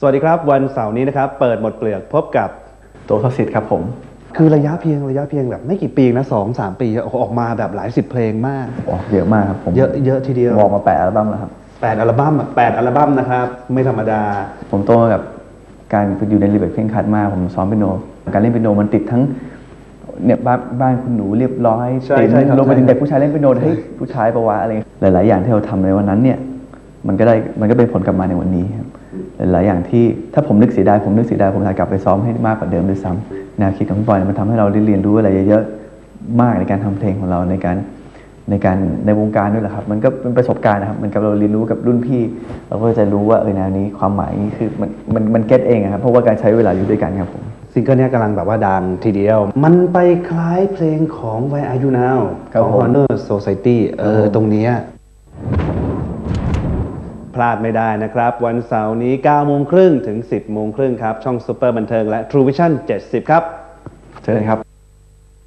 สวัสดีครับ วันเสาร์นี้นะครับ เปิดหมดเปลือกพบกับตัวทศิษย์ครับผม คือระยะเพียงระยะเพียงแบบไม่กี่ปีนะสองสามปีโอ้โหออกมาแบบหลายสิบเพลงมากออกเยอะมากครับผมเยอะเยอะทีเดียว ออกมาแปดอัลบั้มแล้วครับแปดอัลบั้มอะแปดอัลบั้มนะครับ ไม่ธรรมดา ผมโตมากับการอยู่ในรีเบิร์ตเคร่งครัดมากผมซ้อมเปียโน การเล่นเปียโนมันติดทั้งเนี่ยบ้านบ้านคุณหนูเรียบร้อยใช่ติดใช่ครับรวมไปถึงใช่เด็กผู้ชายเล่นเปียโนให้ยผู้ชายประวะอะไรหลาย ๆ อย่างที่เราทำในวันนั้นเนี่ยมันก็ได้มันก็เป็นผลกลับมาในวันนี้ครับ หลายๆอย่างที่ถ้าผมนึกเสียดายผมนึกเสียดายผมอยากกลับไปซ้อมให้มากกว่าเดิมด้วยซ้ำแนวคิดของพี่บอยเนี่ยมันทำให้เราได้เรียนรู้อะไรเยอะๆมากในการทำเพลงของเราในการในการในวงการด้วยแหละครับ มันก็เป็นประสบการณ์นะครับเหมันกับเราเรียนรู้กับรุ่นพี่ เราก็จะรู้ว่าเออแนวนี้ความหมายนี่คือมันมันมันเก็ตเองอะครับเพราะว่าการใช้เวลาอยู่ด้วยกันครับผมซิงเกิลเนี้ยกำลังแบบว่าดังทีเดียว มันไปคล้ายเพลงของ Where Are You Now ครับของผม Honor Society เออครับผมตรงเนี้ย พลาดไม่ได้นะครับ วันเสาร์นี้9โมงครึ่งถึง 10โมงครึ่งครับ ช่อง Super บันเทิงและ True Vision 70 ครับ เชิญครับ